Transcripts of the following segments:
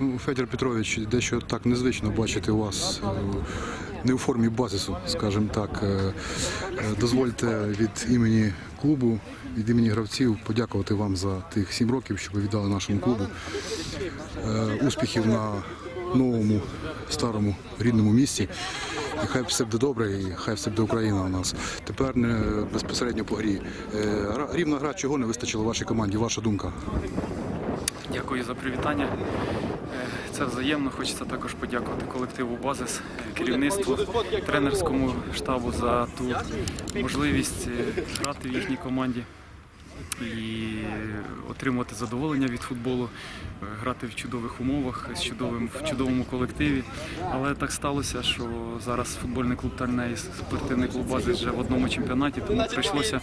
Ну, Федір Петрович, дещо так незвично бачити вас е, не у формі базису, скажімо так. Е, е, Дозвольте від імені клубу, від імені гравців подякувати вам за тих сім років, що ви віддали нашому клубу. Успіхів на новому, старому, рідному місті. І хай все буде добре, і хай все буде Україна у нас. Тепер не безпосередньо по грі. Рівна гра чого не вистачило вашій команді? Ваша думка? Дякую за привітання. Е, Це взаємно. Хочеться також подякувати колективу Базис, е, керівництву, тренерському штабу за ту можливість е, грати в їхній команді і отримувати задоволення від футболу, е, грати в чудових умовах, з чудовим в чудовому колективі. Але так сталося, що зараз футбольний клуб Тальне і спортивний клуб Базис вже в одному чемпіонаті, тому прийшлося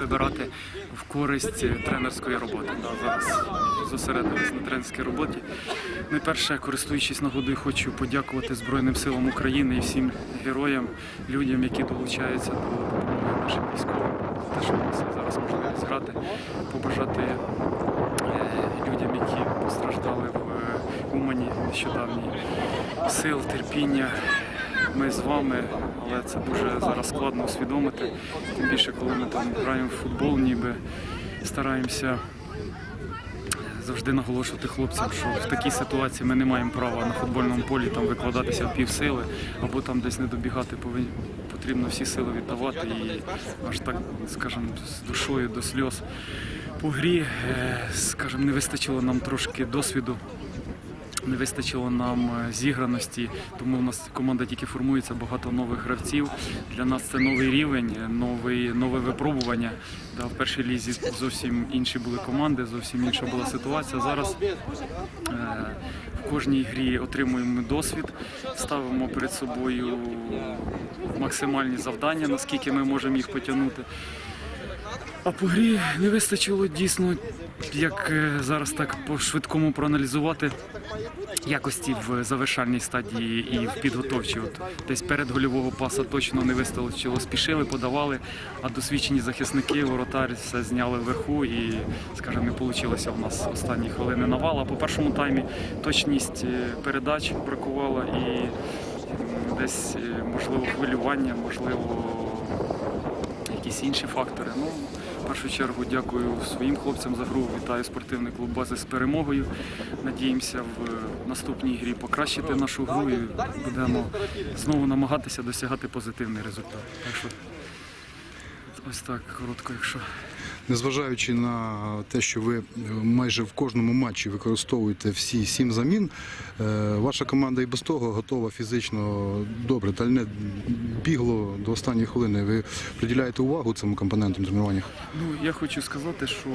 вибирати в користь тренерської роботи. Зараз зосередились на тренерській роботі. Найперше, користуючись нагодою, хочу подякувати Збройним силам України і всім героям, людям, які долучаються до допомоги нашим військовим. за Те, що у нас є зараз можливість грати, побажати е, людям, які постраждали в е, Умані нещодавній сил, терпіння. Ми з вами, але це дуже зараз складно усвідомити. Тим більше, коли ми там граємо в футбол, ніби стараємося завжди наголошувати хлопцям, що в такій ситуації ми не маємо права на футбольному полі там викладатися в півсили або там десь не добігати. Повинні потрібно всі сили віддавати і аж так, скажімо, з душою до сльоз. По грі, е, скажімо, не вистачило нам трошки досвіду. Не вистачило нам е, зіграності, тому у нас команда тільки формується, багато нових гравців. Для нас це новий рівень, е, новий, нове випробування. Да, в першій лізі зовсім інші були команди, зовсім інша була ситуація. Зараз е, в кожній грі отримуємо досвід, ставимо перед собою максимальні завдання, наскільки ми можемо їх потягнути. А по грі не вистачило дійсно, як е, зараз так по швидкому проаналізувати якості в завершальній стадії і в підготовчій. От десь перед гольового паса точно не вистачило, спішили, подавали, а досвідчені захисники, воротар все зняли вверху і, скажімо, не вийшло в нас останні хвилини навала. По першому таймі точність е, передач бракувала і десь е, можливо хвилювання, можливо якісь інші фактори. Ну, першу чергу дякую своїм хлопцям за гру. Вітаю спортивний клуб бази з перемогою. Надіємося в наступній грі покращити нашу гру і будемо знову намагатися досягати позитивний результат. Так що ось так коротко, якщо. Незважаючи на те, що ви е, майже в кожному матчі використовуєте всі сім замін, е, ваша команда і без того готова фізично добре. Тальне бігло до останньої хвилини. Ви приділяєте увагу цьому компонентам тренуваннях? Ну, я хочу сказати, що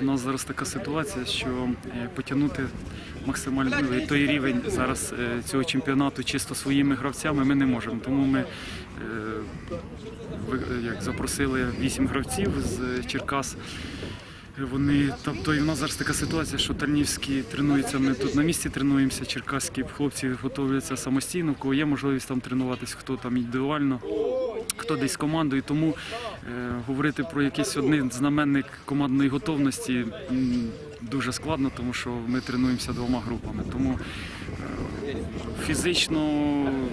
в нас зараз така ситуація, що е, потягнути максимально ну, той рівень зараз цього чемпіонату чисто своїми гравцями ми не можемо. Тому ми як запросили вісім гравців з Черкас. Вони, тобто і в нас зараз така ситуація, що Тальнівські тренуються, ми тут на місці тренуємося, черкаські хлопці готуються самостійно, в кого є можливість там тренуватись, хто там індивідуально хто десь командою. Тому е, говорити про якийсь один знаменник командної готовності дуже складно, тому що ми тренуємося двома групами. Тому е, фізично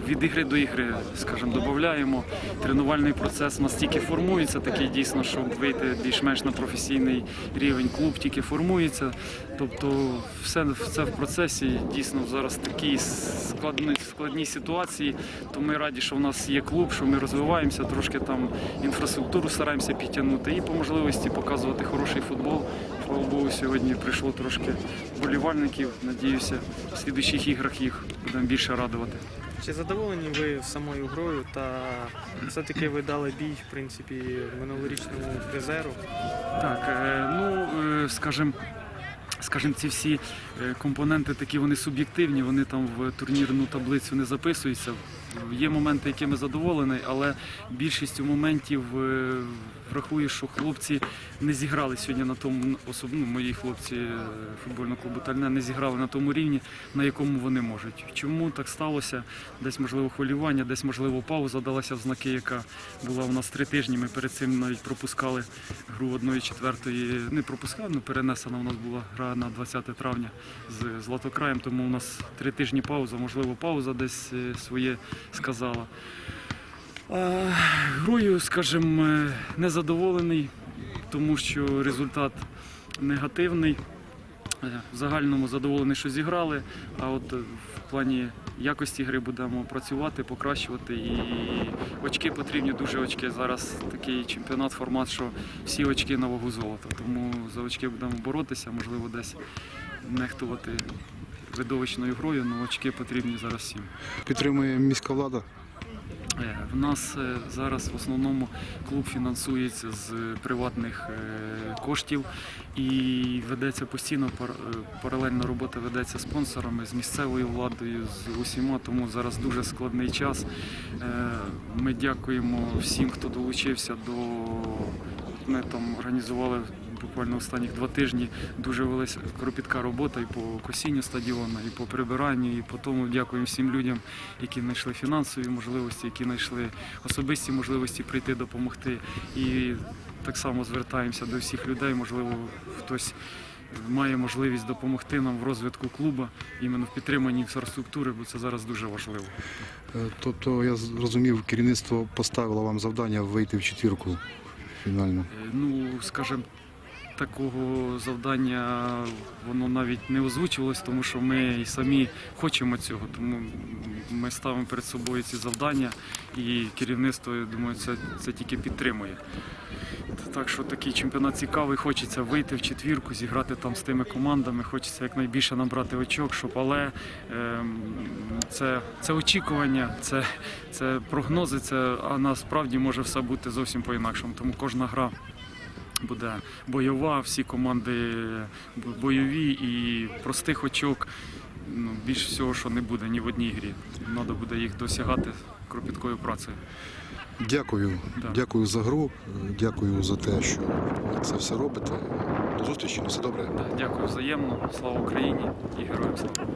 від ігри до ігри, скажімо, додаємо. Тренувальний процес у нас тільки формується, такий дійсно, щоб вийти більш-менш на професійний рівень. Клуб тільки формується. Тобто, все це в процесі дійсно зараз такі складні, складні ситуації. То ми раді, що в нас є клуб, що ми розвиваємося, трошки там інфраструктуру стараємося підтягнути і по можливості показувати хороший футбол. Слава Богу, сьогодні прийшло трошки болівальників. Надіюся, в слідуючих іграх їх будемо більше радувати. Чи задоволені ви самою грою та все-таки ви дали бій, в принципі, минулорічному призеру? Так, е, ну скажем, скажімо, скажімо, ці всі е, компоненти такі вони суб'єктивні, вони там в турнірну таблицю не записуються. Є моменти, якими задоволений, але більшістю моментів е, врахую, що хлопці не зіграли сьогодні на тому, особливо мої хлопці е, футбольного клубу Тальне не зіграли на тому рівні, на якому вони можуть. Чому так сталося? Десь можливо хвилювання, десь можливо пауза далася в знаки, яка була у нас три тижні. Ми перед цим навіть пропускали гру одної четвертої. Не пропускали, ну перенесена у нас була гра на 20 травня з Златокраєм, тому у нас три тижні пауза, можливо, пауза десь е, своє сказала. Грою, скажімо, незадоволений, тому що результат негативний. Е, В загальному задоволений, що зіграли, а от в плані якості гри будемо працювати, покращувати. І очки потрібні, дуже очки. Зараз такий чемпіонат, формат, що всі очки на вагу золота. Тому за очки будемо боротися, можливо, десь нехтувати видовищною грою, але очки потрібні зараз всім. Підтримує міська влада. Е, В нас е, зараз в основному клуб фінансується з приватних е, коштів і ведеться постійно пар- е, робота ведеться спонсорами, з місцевою владою, з усіма. Тому зараз дуже складний час. Ми дякуємо всім, хто долучився до ми там організували. Буквально останніх два тижні дуже велась кропітка робота і по косінню стадіону, і по прибиранню, і по тому дякуємо всім людям, які знайшли фінансові можливості, які знайшли особисті можливості прийти допомогти. І так само звертаємося до всіх людей. Можливо, хтось має можливість допомогти нам в розвитку клубу, іменно в підтриманні інфраструктури, бо це зараз дуже важливо. Е, Тобто, я зрозумів, керівництво поставило вам завдання вийти в четвірку фінальну. Е, Ну, скажімо, такого завдання воно навіть не озвучувалось, тому що ми і самі хочемо цього. Тому ми ставимо перед собою ці завдання, і керівництво, я думаю, це, це тільки підтримує. Так що такий чемпіонат цікавий, хочеться вийти в четвірку, зіграти там з тими командами, хочеться якнайбільше набрати очок, щоб але ем, це, це очікування, це, це прогнози, це, а насправді може все бути зовсім по-інакшому. Тому кожна гра буде бойова, всі команди бойові і простих очок ну, більш всього, що не буде ні в одній грі. Треба буде їх досягати кропіткою працею. Дякую. Да. Дякую за гру. Дякую за те, що це все робите. До зустрічі, на все добре. Дякую взаємно. Слава Україні і героям слава.